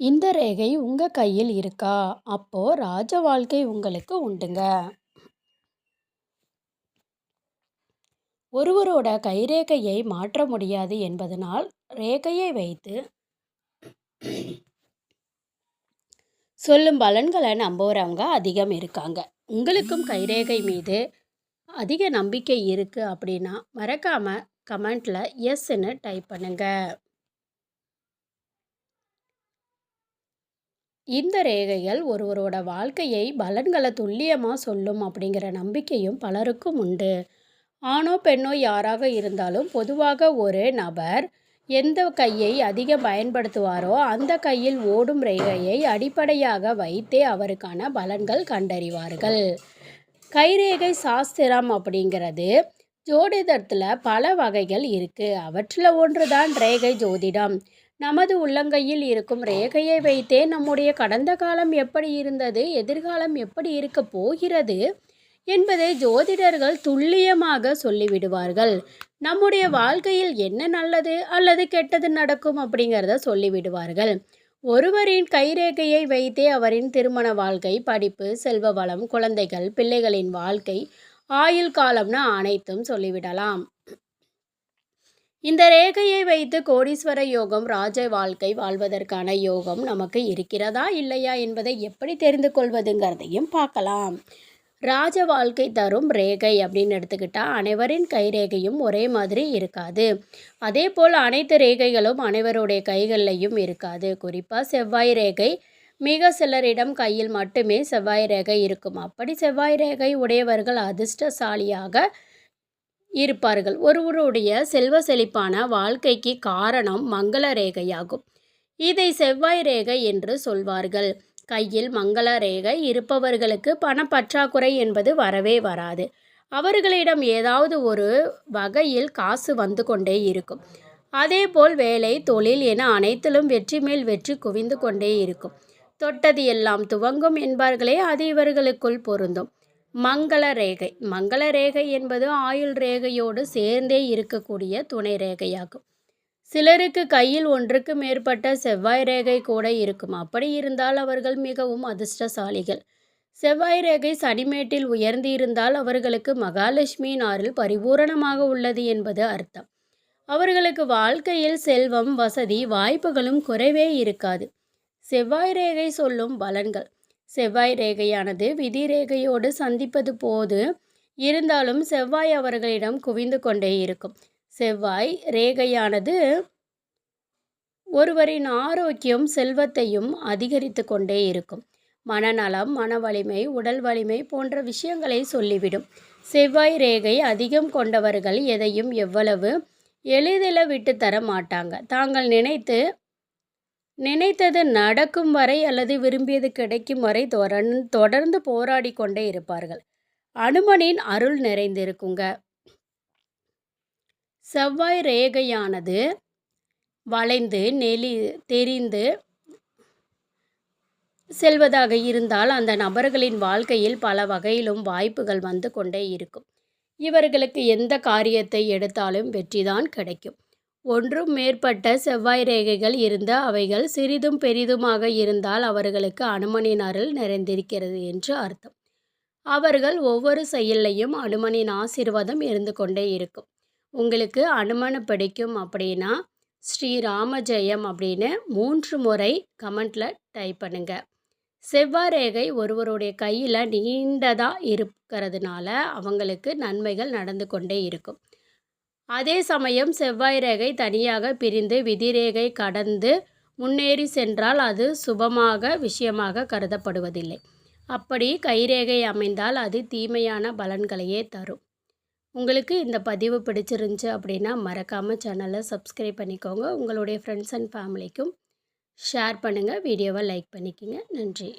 இந்த ரேகை உங்க கையில் இருக்கா? அப்போ ராஜ வாழ்க்கை உங்களுக்கு உண்டுங்க. ஒருவரோட கைரேகையை மாற்ற முடியாது என்பதனால் ரேகையை வைத்து சொல்லும் பலன்களை நம்புகிறவங்க அதிகம் இருக்காங்க. உங்களுக்கும் கைரேகை மீது அதிக நம்பிக்கை இருக்குது அப்படின்னா மறக்காமல் கமெண்ட்டில் எஸ்ன்னு டைப் பண்ணுங்கள் இந்த ரேகைகள் ஒருவரோட வாழ்க்கையை பலன்களை துல்லியமாக சொல்லும் அப்படிங்கிற நம்பிக்கையும் பலருக்கும் உண்டு. ஆணோ பெண்ணோ யாராக இருந்தாலும் பொதுவாக ஒரு நபர் எந்த கையை அதிகம் பயன்படுத்துவாரோ அந்த கையில் ஓடும் ரேகையை அடிப்படையாக வைத்தே அவருக்கான பலன்கள் கண்டறிவார்கள். கைரேகை சாஸ்திரம் அப்படிங்கிறது ஜோதிடத்தில் பல வகைகள் இருக்குது அவற்றில் ஒன்று தான் ரேகை ஜோதிடம். நமது உள்ளங்கையில் இருக்கும் ரேகையை வைத்தே நம்முடைய கடந்த காலம் எப்படி இருந்தது எதிர்காலம் எப்படி இருக்க போகிறது என்பதை ஜோதிடர்கள் துல்லியமாக சொல்லிவிடுவார்கள். நம்முடைய வாழ்க்கையில் என்ன நல்லது அல்லது கெட்டது நடக்கும் அப்படிங்கிறத சொல்லிவிடுவார்கள். ஒருவரின் கைரேகையை வைத்தே அவரின் திருமண வாழ்க்கை படிப்பு செல்வ வளம் குழந்தைகள் பிள்ளைகளின் வாழ்க்கை ஆயுள் காலம்னு அனைத்தும் சொல்லிவிடலாம். இந்த ரேகையை வைத்து கோடீஸ்வர யோகம் ராஜ வாழ்க்கை வாழ்வதற்கான யோகம் நமக்கு இருக்கிறதா இல்லையா என்பதை எப்படி தெரிந்து கொள்வதுங்கிறதையும் பார்க்கலாம். ராஜ வாழ்க்கை தரும் ரேகை அப்படின்னு எடுத்துக்கிட்டால் அனைவரின் கைரேகையும் ஒரே மாதிரி இருக்காது. அதே போல் அனைத்து ரேகைகளும் அனைவருடைய கைகள்லையும் இருக்காது. குறிப்பாக செவ்வாய் ரேகை மிக சிலரிடம் கையில் மட்டுமே செவ்வாய் ரேகை இருக்கும். அப்படி செவ்வாய் ரேகை உடையவர்கள் அதிர்ஷ்டசாலியாக இருப்பார்கள். ஒருவருடைய செல்வ செழிப்பான வாழ்க்கைக்கு காரணம் மங்கள ரேகையாகும். இதை செவ்வாய் ரேகை என்று சொல்வார்கள். கையில் மங்கள ரேகை இருப்பவர்களுக்கு பணப்பற்றாக்குறை என்பது வரவே வராது. அவர்களிடம் ஏதாவது ஒரு வகையில் காசு வந்து கொண்டே இருக்கும். அதேபோல் வேலை தொழில் என அனைத்திலும் வெற்றி மேல் வெற்றி குவிந்து கொண்டே இருக்கும். தொட்டது எல்லாம் துவங்கும் என்பார்களே அது இவர்களுக்குள் பொருந்தும். மங்கள ரேகை. மங்கள ரேகை என்பது ஆயுள் ரேகையோடு சேர்ந்தே இருக்கக்கூடிய துணை ரேகையாகும். சிலருக்கு கையில் ஒன்றுக்கு மேற்பட்ட செவ்வாய் ரேகை கூட இருக்கும். அப்படி இருந்தால் அவர்கள் மிகவும் அதிர்ஷ்டசாலிகள். செவ்வாய் ரேகை சனிமேட்டில் உயர்ந்து இருந்தால் அவர்களுக்கு மகாலட்சுமியின் ஆறில் பரிபூரணமாக உள்ளது என்பது அர்த்தம். அவர்களுக்கு வாழ்க்கையில் செல்வம் வசதி வாய்ப்புகளும் குறைவே இருக்காது. செவ்வாய் ரேகை சொல்லும் பலன்கள். செவ்வாய் ரேகையானது விதி ரேகையோடு சந்திப்பது போது இருந்தாலும் செவ்வாய் அவர்களிடம் குவிந்து கொண்டே இருக்கும். செவ்வாய் ரேகையானது ஒருவரின் ஆரோக்கியம் செல்வத்தையும் அதிகரித்து கொண்டே இருக்கும். மனநலம் மன வலிமை உடல் வலிமை போன்ற விஷயங்களை சொல்லிவிடும். செவ்வாய் ரேகை அதிகம் கொண்டவர்கள் எதையும் எவ்வளவு எளிதில் விட்டு தர மாட்டாங்க. தாங்கள் நினைத்து நினைத்தது நடக்கும் வரை அல்லது விரும்பியது கிடைக்கும் வரை தொடர்ந்து போராடி கொண்டே இருப்பார்கள். அனுமனின் அருள் நிறைந்திருக்குங்க. செவ்வாய் ரேகையானது வளைந்து நெளி தெரிந்து செல்வதாக இருந்தால் அந்த நபர்களின் வாழ்க்கையில் பல வகையிலும் வாய்ப்புகள் வந்து கொண்டே இருக்கும். இவர்களுக்கு எந்த காரியத்தை எடுத்தாலும் வெற்றிதான் கிடைக்கும். ஒன்றும் மேற்பட்ட செவ்வாய் ரேகைகள் இருந்த அவைகள் சிறிதும் பெரிதுமாக இருந்தால் அவர்களுக்கு அனுமனின் அருள் நிறைந்திருக்கிறது என்று அர்த்தம். அவர்கள் ஒவ்வொரு செயல்லையும் அனுமனின் ஆசீர்வாதம் இருந்து கொண்டே இருக்கும். உங்களுக்கு அனுமனை பிடிக்கும் அப்படின்னா ஸ்ரீராமஜெயம் அப்படின்னு மூன்று முறை கமெண்டில் டைப் பண்ணுங்க. செவ்வாய் ரேகை ஒருவருடைய கையில் நீண்டதாக இருக்கிறதுனால அவங்களுக்கு நன்மைகள் நடந்து கொண்டே இருக்கும். அதே சமயம் செவ்வாய் ரேகை தனியாக பிரிந்து விதிரேகை கடந்து முன்னேறி சென்றால் அது சுபமாக விஷயமாக கருதப்படுவதில்லை. அப்படி கைரேகை அமைந்தால் அது தீமையான பலன்களையே தரும். உங்களுக்கு இந்த பதிவு பிடிச்சிருந்துச்சு அப்படின்னா மறக்காமல் சேனலை சப்ஸ்கிரைப் பண்ணிக்கோங்க. உங்களுடைய ஃப்ரெண்ட்ஸ் அண்ட் ஃபேமிலிக்கும் ஷேர் பண்ணுங்கள் வீடியோவை லைக் பண்ணிக்கோங்க. நன்றி.